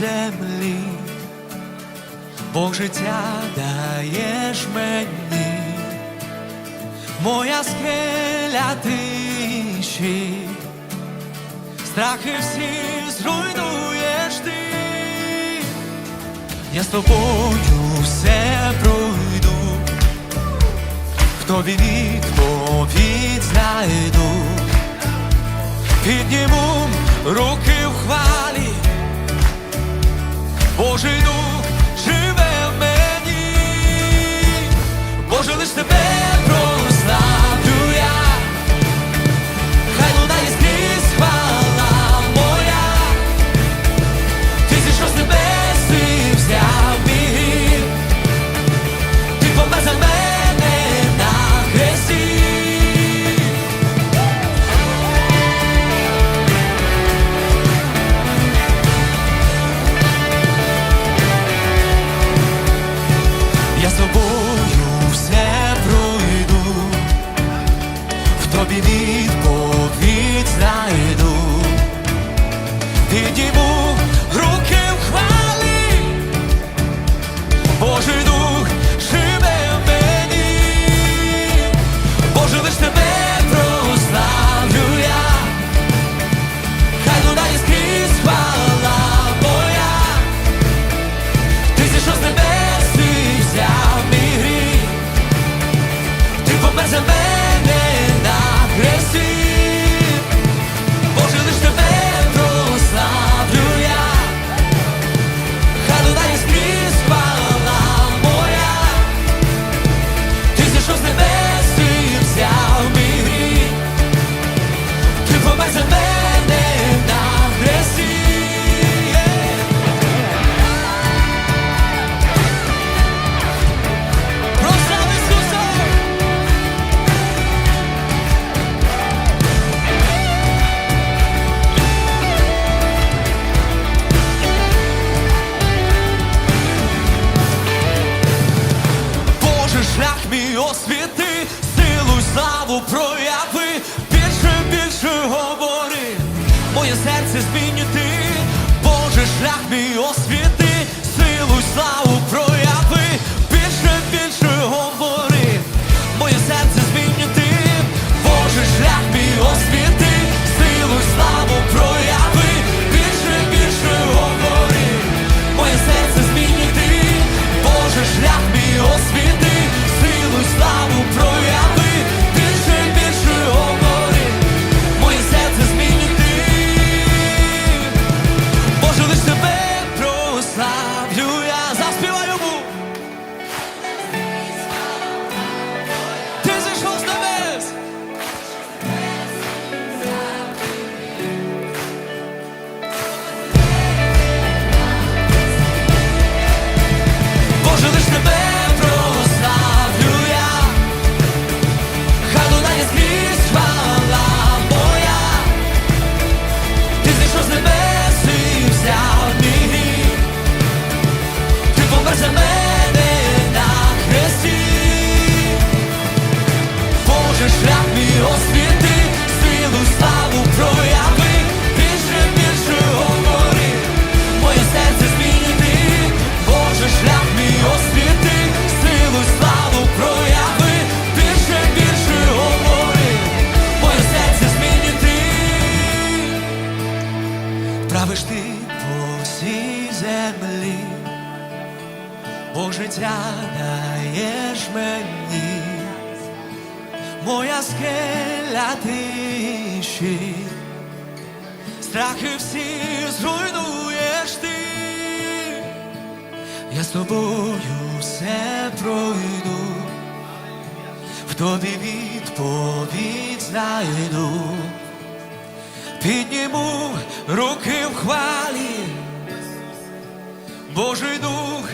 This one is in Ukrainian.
землі, Бог життя даєш мені, моя скеля тиші, страхи всі зруйнуєш ти, я з тобою все пройду, в тобі відповідь знайду, підніму руки в хвалі. Божий дух живе в мені, Боже, лиш тебе тобі відповідь знайду, підійму руки в хвалі, Божий шлях освіти, силу славу прояви, більше, більше говори, моє серце змінити, Боже, шлях мій освіти, силу й славу прояви, більше, більше говори, моє серце змінюти, Боже, шлях мій освіти, Бог життя даєш мені. Моя скеля тиші, страхи всі зруйнуєш ти, я з тобою все пройду, в тобі відповідь знайду, підніму руки в хвалі, Божий дух.